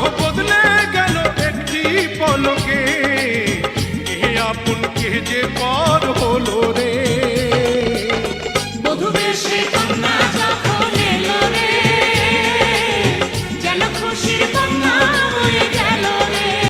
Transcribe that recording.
বদলে গেল একটি পলকে। কে আপন কে যে পর হলো রে। মধু বেশি কন্যা